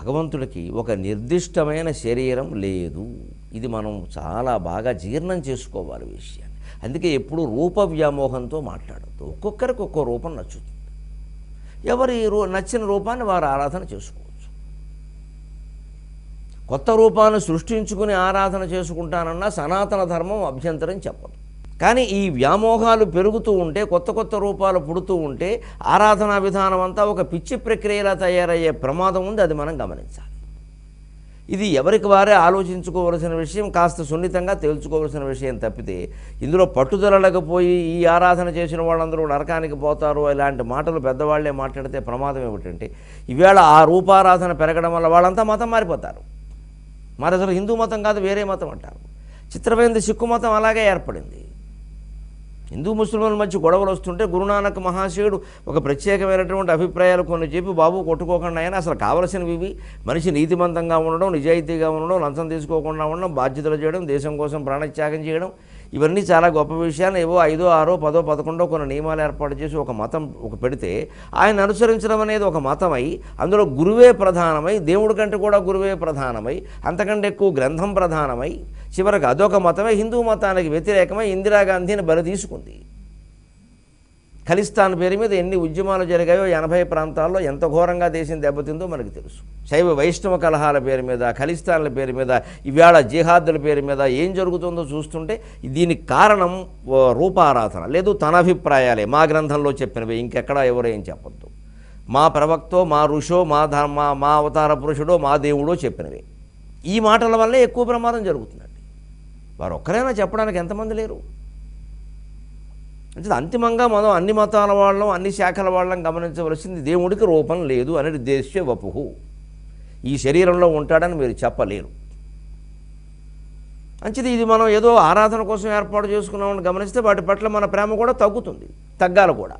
భగవంతుడికి ఒక నిర్దిష్టమైన శరీరం లేదు. ఇది మనం చాలా బాగా జీర్ణం చేసుకోవాలి విషయాన్ని. అందుకే ఎప్పుడు రూప వ్యామోహంతో మాట్లాడద్దు. ఒక్కొక్కరికి ఒక్కో రూపం నచ్చుతుంది. ఎవరి రూ నచ్చిన రూపాన్ని వారు ఆరాధన చేసుకోవచ్చు. కొత్త రూపాన్ని సృష్టించుకుని ఆరాధన చేసుకుంటానన్నా సనాతన ధర్మం అభ్యంతరం చెప్పదు. కానీ ఈ వ్యామోహాలు పెరుగుతూ ఉంటే కొత్త కొత్త రూపాలు పుడుతూ ఉంటే ఆరాధనా విధానం అంతా ఒక పిచ్చి ప్రక్రియలా తయారయ్యే ప్రమాదం ఉంది అది మనం గమనించాలి. ఇది ఎవరికి వారే ఆలోచించుకోవలసిన విషయం కాస్త సున్నితంగా తేల్చుకోవలసిన విషయం తప్పితే ఇందులో పట్టుదలలేకపోయి ఈ ఆరాధన చేసిన వాళ్ళందరూ నరకానికి పోతారు ఇలాంటి మాటలు పెద్దవాళ్ళే మాట్లాడితే ప్రమాదం ఏమిటంటే ఈవేళ ఆ రూపారాధన పెరగడం వల్ల వాళ్ళంతా మతం మారిపోతారు. మరి అసలు హిందూ మతం కాదు వేరే మతం అంటారు. చిత్రమైంది సిక్కు మతం అలాగే ఏర్పడింది. హిందూ ముస్లింల మధ్య గొడవలు వస్తుంటే గురునానక్ మహాశయుడు ఒక ప్రత్యేకమైనటువంటి అభిప్రాయాలు కొన్ని చెప్పి బాబు కొట్టుకోకుండా అయినా అసలు కావలసినవి ఇవి. మనిషి నీతిమంతంగా ఉండడం నిజాయితీగా ఉండడం లంచం తీసుకోకుండా ఉండడం బాధ్యతలు చేయడం దేశం కోసం ప్రాణత్యాగం చేయడం ఇవన్నీ చాలా గొప్ప విషయాలు. ఏవో ఐదో ఆరో పదో పదకొండో కొన్ని నియమాలు ఏర్పాటు చేసి ఒక మతం ఒక పెడితే ఆయన అనుసరించడం అనేది ఒక మతమై అందులో గురువే ప్రధానమై దేవుడి కంటే కూడా గురువే ప్రధానమై అంతకంటే ఎక్కువ గ్రంథం ప్రధానమై చివరికి అదొక మతమే హిందూ మతానికి వ్యతిరేకమై ఇందిరాగాంధీని బలి తీసుకుంది. ఖలిస్తాన్ పేరు మీద ఎన్ని ఉద్యమాలు జరిగాయో ఎనభై ప్రాంతాల్లో ఎంత ఘోరంగా దేశం దెబ్బతిందో మనకు తెలుసు. శైవ వైష్ణవ కలహాల పేరు మీద ఖలిస్తాన్ల పేరు మీద ఇవాళ జిహాదుల పేరు మీద ఏం జరుగుతుందో చూస్తుంటే దీనికి కారణం రూపారాధన లేదు తన అభిప్రాయాలే. మా గ్రంథంలో చెప్పినవి ఇంకెక్కడ ఎవరో ఏం చెప్పొద్దు. మా ప్రవక్తో మా ఋషో మా ధర్మ మా అవతార పురుషుడో మా దేవుడో చెప్పినవి. ఈ మాటల వల్లే ఎక్కువ ప్రమాదం జరుగుతుందండి. వారు ఒక్కరైనా చెప్పడానికి ఎంతమంది లేరు. అంటే అంతిమంగా మనం అన్ని మతాల వాళ్ళం అన్ని శాఖల వాళ్ళం గమనించవలసింది దేవుడికి రూపం లేదు అనేది దేశ్య వపుహు. ఈ శరీరంలో ఉంటాడని మీరు చెప్పలేరు. మంచిది ఇది మనం ఏదో ఆరాధన కోసం ఏర్పాటు చేసుకున్నామని గమనిస్తే వాటి పట్ల మన ప్రేమ కూడా తగ్గుతుంది తగ్గాలి కూడా.